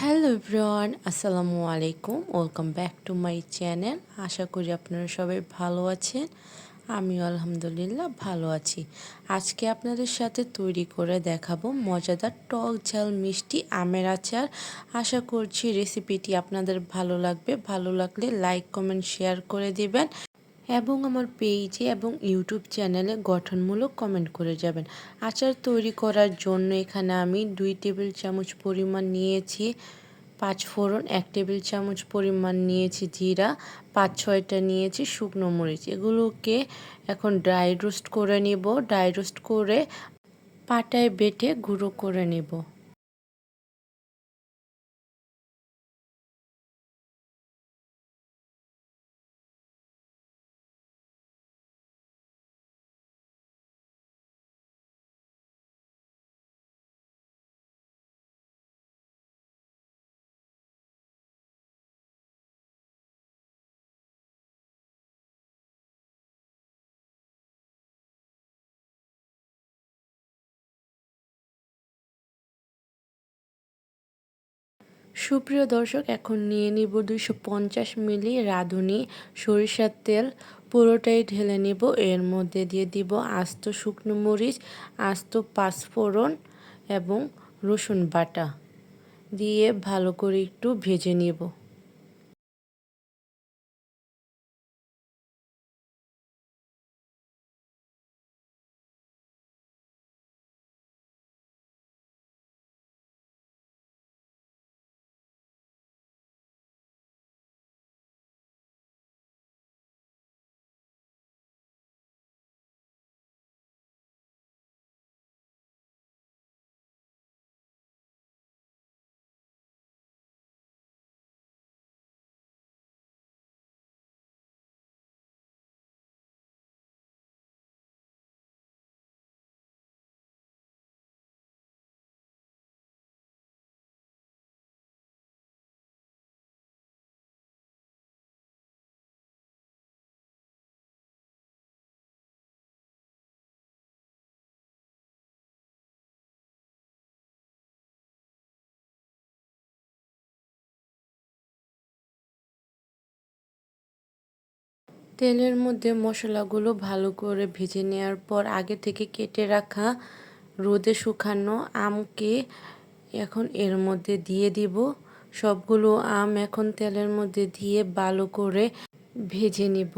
Hello everyone আসসালামু আলাইকুম welcome back to my channel আশা করি আপনারা সবাই ভালো আছেন। আমিও আলহামদুলিল্লাহ ভালো আছি। আজকে আপনাদের সাথে তৈরি করে দেখাবো মজাদার টক ঝাল মিষ্টি আমের আচার। আশা করছি রেসিপিটি আপনাদের ভালো লাগবে। ভালো লাগলে লাইক কমেন্ট শেয়ার করে দিবেন। এবং আমার পেজে এবং ইউটিউব চ্যানেলে গঠনমূলক কমেন্ট করে যাবেন। আচার তৈরি করার জন্য এখানে আমি দুই টেবিল চামচ পরিমাণ নিয়েছি, পাঁচ ফোড়ন, এক টেবিল চামচ পরিমাণ নিয়েছি জিরা, পাঁচ ছয়টা নিয়েছি শুকনো মরিচ। এগুলোকে এখন ড্রাই রোস্ট করে নিব। ড্রাই রোস্ট করে পাটায় বেটে গুঁড়ো করে নেব। সুপ্রিয় দর্শক, এখন নিয়ে নিব দুইশো পঞ্চাশ মিলি রাঁধুনি, সরিষার তেল, পুরোটাই ঢেলে নিব। এর মধ্যে দিয়ে দিব আস্ত শুকনো মরিচ, আস্ত পাঁচফোড়ন এবং রসুন বাটা। দিয়ে ভালো করে একটু ভেজে নেব। তেলের মধ্যে মশলাগুলো ভালো করে ভেজে নেওয়ার পর আগে থেকে কেটে রাখা রোদে শুকানো আমকে এখন এর মধ্যে দিয়ে দিব। সবগুলো আম এখন তেলের মধ্যে দিয়ে ভালো করে ভেজে নিব।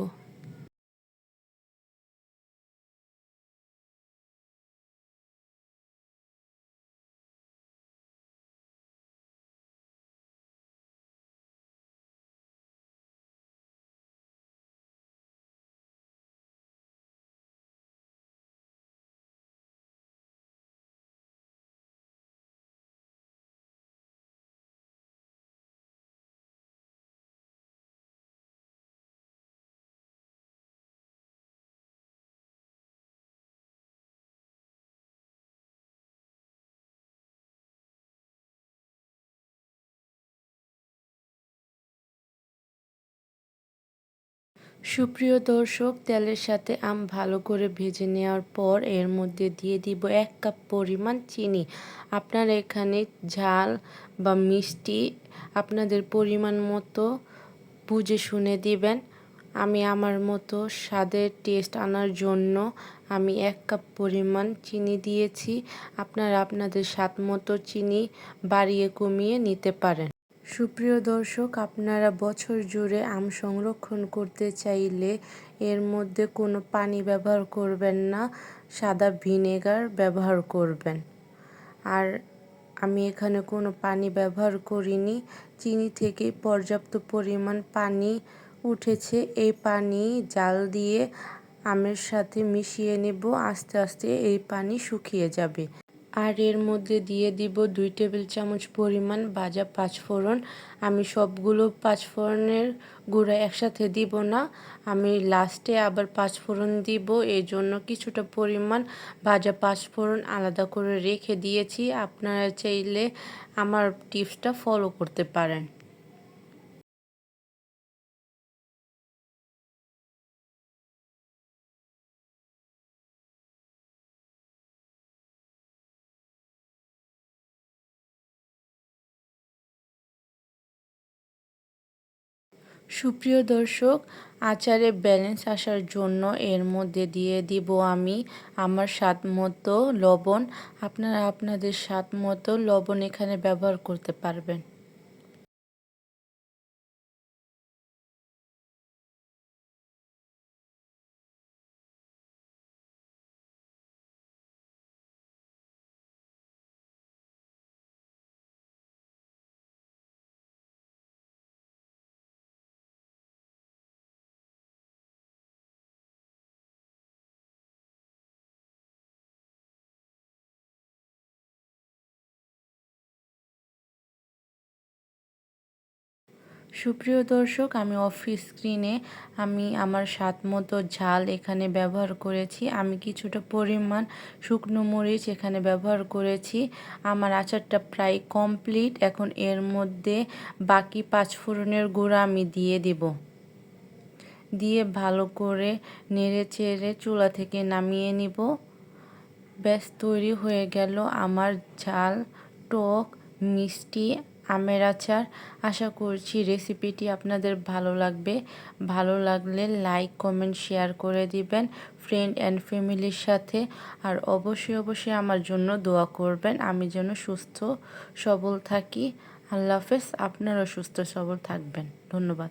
সুপ্রিয় দর্শক, তেলের সাথে আম ভালো করে ভেজে নেওয়ার পর এর মধ্যে দিয়ে দিব এক কাপ পরিমাণ চিনি। আপনার এখানে ঝাল বা মিষ্টি আপনাদের পরিমাণ মতো বুঝে শুনে দিবেন। আমি আমার মতো স্বাদের টেস্ট আনার জন্য আমি এক কাপ পরিমাণ চিনি দিয়েছি। আপনারা আপনাদের স্বাদ মতো চিনি বাড়িয়ে কমিয়ে নিতে পারেন। সুপ্রিয় দর্শক, আপনারা বছর জুড়ে আম সংরক্ষণ করতে চাইলে এর মধ্যে কোনো পানি ব্যবহার করবেন না, সাদা ভিনেগার ব্যবহার করবেন। আর আমি এখানে কোনো পানি ব্যবহার করিনি, চিনি থেকে পর্যাপ্ত পরিমাণ পানি উঠেছে, এই পানি জাল দিয়ে আমের সাথে মিশিয়ে নেব, আস্তে আস্তে এই পানি শুকিয়ে যাবে। আর এর মধ্যে দিয়ে দিব দুই টেবিল চামচ পরিমাণ ভাজা পাঁচফোড়ন। আমি সবগুলো পাঁচফোড়নের গুঁড়া একসাথে দিব না। আমি লাস্টে আবার পাঁচফোড়ন দিব। এই জন্য কিছুটা পরিমাণ ভাজা পাঁচফোড়ন আলাদা করে রেখে দিয়েছি। আপনারা চাইলে আমার টিপসটা ফলো করতে পারেন। সুপ্রিয় দর্শক, আচারে ব্যালেন্স আসার জন্য এর মধ্যে দিয়ে দিব আমি আমার স্বাদ মতো লবণ। আপনারা আপনাদের স্বাদ মতো লবণ এখানে ব্যবহার করতে পারবেন। সুপ্রিয় দর্শক, আমি অফিস স্ক্রিনে আমি আমার স্বাদ মতো ঝাল এখানে ব্যবহার করেছি। আমি কিছুটা পরিমাণ শুকনো মরিচ এখানে ব্যবহার করেছি। আমার আচারটা প্রায় কমপ্লিট এখন এর মধ্যে বাকি পাঁচ ফোড়নের গুঁড়া আমি দিয়ে দিব। দিয়ে ভালো করে নেড়ে চেড়ে চুলা থেকে নামিয়ে নিব। ব্যাস, তৈরি হয়ে গেল আমার ঝাল, টক, মিষ্টি আমের আচার। আশা করছি রেসিপিটি আপনাদের ভালো লাগবে। ভালো লাগলে লাইক কমেন্ট শেয়ার করে দিবেন ফ্রেন্ড অ্যান্ড ফ্যামিলির সাথে। আর অবশ্যই অবশ্যই আমার জন্য দোয়া করবেন। আমি যেন সুস্থ, সবল থাকি। আল্লাহ হাফেজ। আপনারাও সুস্থ, সবল থাকবেন। ধন্যবাদ।